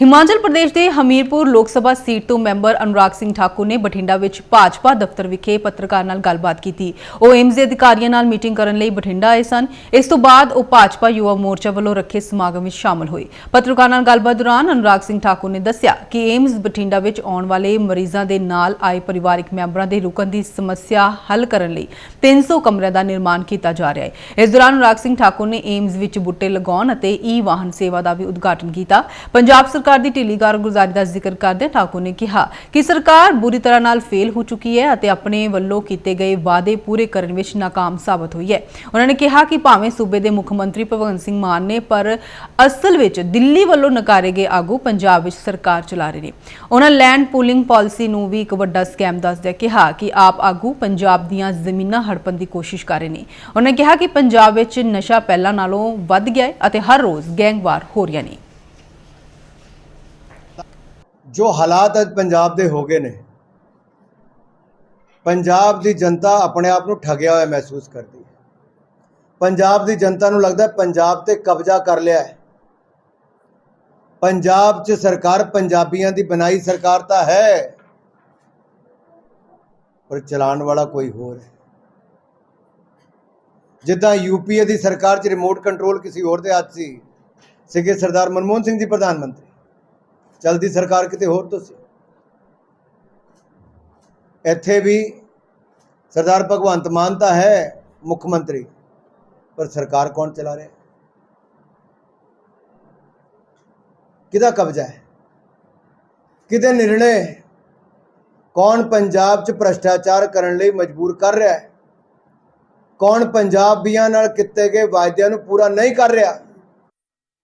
ਹਿਮਾਚਲ ਪ੍ਰਦੇਸ਼ ਦੇ ਹਮੀਰਪੁਰ ਲੋਕ ਸਭਾ ਸੀਟ ਤੋਂ ਮੈਂਬਰ ਅਨੁਰਾਗ ਸਿੰਘ ਠਾਕੁਰ ਨੇ ਬਠਿੰਡਾ ਵਿੱਚ ਭਾਜਪਾ ਦਫ਼ਤਰ ਵਿਖੇ ਪੱਤਰਕਾਰ ਨਾਲ ਗੱਲਬਾਤ ਕੀਤੀ। ਉਹ ਏਮਜ਼ ਦੇ ਅਧਿਕਾਰੀਆਂ ਨਾਲ ਮੀਟਿੰਗ ਕਰਨ ਲਈ ਬਠਿੰਡਾ ਆਏ ਸਨ। ਇਸ ਤੋਂ ਬਾਅਦ ਉਹ ਭਾਜਪਾ ਯੁਵਾ ਮੋਰਚਾ ਵੱਲੋਂ ਰੱਖੇ ਸਮਾਗਮ ਵਿੱਚ ਸ਼ਾਮਲ ਹੋਏ। ਪੱਤਰਕਾਰ ਨਾਲ ਗੱਲਬਾਤ ਦੌਰਾਨ ਅਨੁਰਾਗ ਸਿੰਘ ਠਾਕੁਰ ਨੇ ਦੱਸਿਆ ਕਿ ਏਮਜ਼ ਬਠਿੰਡਾ ਵਿੱਚ ਆਉਣ ਵਾਲੇ ਮਰੀਜ਼ਾਂ ਦੇ ਨਾਲ ਆਏ ਪਰਿਵਾਰਕ ਮੈਂਬਰਾਂ ਦੇ ਰੁਕਣ ਦੀ ਸਮੱਸਿਆ ਹੱਲ ਕਰਨ ਲਈ 300 ਕਮਰਿਆਂ ਦਾ ਨਿਰਮਾਣ ਕੀਤਾ ਜਾ ਰਿਹਾ ਹੈ। ਇਸ ਦੌਰਾਨ ਅਨੁਰਾਗ ਸਿੰਘ ਠਾਕੁਰ ਨੇ ਏਮਜ਼ ਵਿੱਚ ਬੁੱਟੇ ਲਗਾਉਣ ਅਤੇ ਈ ਵਾਹਨ ਸੇਵਾ ਦਾ ਵੀ ਉਦਘਾਟਨ ਕੀਤਾ। ਪੰਜਾਬ ਸਰਕਾਰ ਦੀ ਢਿੱਲੀ ਕਾਰਗੁਜ਼ਾਰੀ ਦਾ ਜ਼ਿਕਰ ਕਰਦੇ ਠਾਕੁਰ ਨੇ ਕਿਹਾ ਕਿ ਸਰਕਾਰ ਬੁਰੀ ਤਰ੍ਹਾਂ ਨਾਲ ਫੇਲ ਹੋ ਚੁੱਕੀ ਹੈ ਅਤੇ ਆਪਣੇ ਵੱਲੋਂ ਕੀਤੇ ਗਏ ਵਾਅਦੇ ਪੂਰੇ ਕਰਨ ਵਿੱਚ ਨਾਕਾਮ ਸਾਬਤ ਹੋਈ ਹੈ। ਉਹਨਾਂ ਨੇ ਕਿਹਾ ਕਿ ਭਾਵੇਂ ਸੂਬੇ ਦੇ ਮੁੱਖ ਮੰਤਰੀ ਭਗਵੰਤ ਸਿੰਘ ਮਾਨ ਨੇ, ਪਰ ਅਸਲ ਵਿੱਚ ਦਿੱਲੀ ਵੱਲੋਂ ਨਕਾਰੇ ਗਏ ਆਗੂ ਪੰਜਾਬ ਵਿੱਚ ਸਰਕਾਰ ਚਲਾ ਰਹੇ ਨੇ। ਉਹਨਾਂ ਲੈਂਡ ਪੂਲਿੰਗ ਪਾਲਿਸੀ ਨੂੰ ਵੀ ਇੱਕ ਵੱਡਾ ਸਕੈਮ ਦੱਸਦਿਆਂ ਕਿਹਾ ਕਿ ਆਪ ਆਗੂ ਪੰਜਾਬ ਦੀਆਂ ਜ਼ਮੀਨਾਂ ਹੜਪਣ ਦੀ ਕੋਸ਼ਿਸ਼ ਕਰ ਰਹੇ ਨੇ। ਉਹਨਾਂ ਨੇ ਕਿਹਾ ਕਿ ਪੰਜਾਬ ਵਿੱਚ ਨਸ਼ਾ ਪਹਿਲਾਂ ਨਾਲੋਂ ਵੱਧ ਗਿਆ ਹੈ ਅਤੇ ਹਰ ਰੋਜ਼ ਗੈਂਗਵਾਰ ਹੋ ਰਹੀਆਂ ਨੇ। ਜੋ ਹਾਲਾਤ ਅੱਜ ਪੰਜਾਬ ਦੇ ਹੋ ਗਏ ਨੇ, ਪੰਜਾਬ ਦੀ ਜਨਤਾ ਆਪਣੇ ਆਪ ਨੂੰ ਠੱਗਿਆ ਹੋਇਆ ਮਹਿਸੂਸ ਕਰਦੀ ਹੈ। ਪੰਜਾਬ ਦੀ ਜਨਤਾ ਨੂੰ ਲੱਗਦਾ ਪੰਜਾਬ ਤੇ ਕਬਜ਼ਾ ਕਰ ਲਿਆ ਹੈ। ਪੰਜਾਬ 'ਚ ਸਰਕਾਰ ਪੰਜਾਬੀਆਂ ਦੀ ਬਣਾਈ ਸਰਕਾਰ ਤਾਂ ਹੈ, ਪਰ ਚਲਾਉਣ ਵਾਲਾ ਕੋਈ ਹੋਰ ਹੈ। ਜਿੱਦਾਂ ਯੂਪੀਏ ਦੀ ਸਰਕਾਰ 'ਚ ਰਿਮੋਟ ਕੰਟਰੋਲ ਕਿਸੇ ਹੋਰ ਦੇ ਹੱਥ ਸੀ, ਸੀਗੇ ਸਰਦਾਰ ਮਨਮੋਹਨ ਸਿੰਘ ਜੀ, ਪ੍ਰਧਾਨ ਮੰਤਰੀ। ਚਲਦੀ ਸਰਕਾਰ ਕਿਤੇ ਹੋਰ ਤੋਂ ਸੀ। ਇੱਥੇ ਵੀ ਸਰਦਾਰ ਭਗਵੰਤ ਮਾਨ ਤਾਂ ਹੈ ਮੁੱਖ ਮੰਤਰੀ, ਪਰ ਸਰਕਾਰ ਕੌਣ ਚਲਾ ਰਿਹਾ? ਕਿਹਦਾ ਕਬਜ਼ਾ ਹੈ? ਕਿਹਦੇ ਨਿਰਣੇ? ਕੌਣ ਪੰਜਾਬ 'ਚ ਭ੍ਰਸ਼ਟਾਚਾਰ ਕਰਨ ਲਈ ਮਜਬੂਰ ਕਰ ਰਿਹਾ ਹੈ? ਕੌਣ ਪੰਜਾਬੀਆਂ ਨਾਲ ਕੀਤੇ ਗਏ ਵਾਅਦਿਆਂ ਨੂੰ ਪੂਰਾ ਨਹੀਂ ਕਰ ਰਿਹਾ?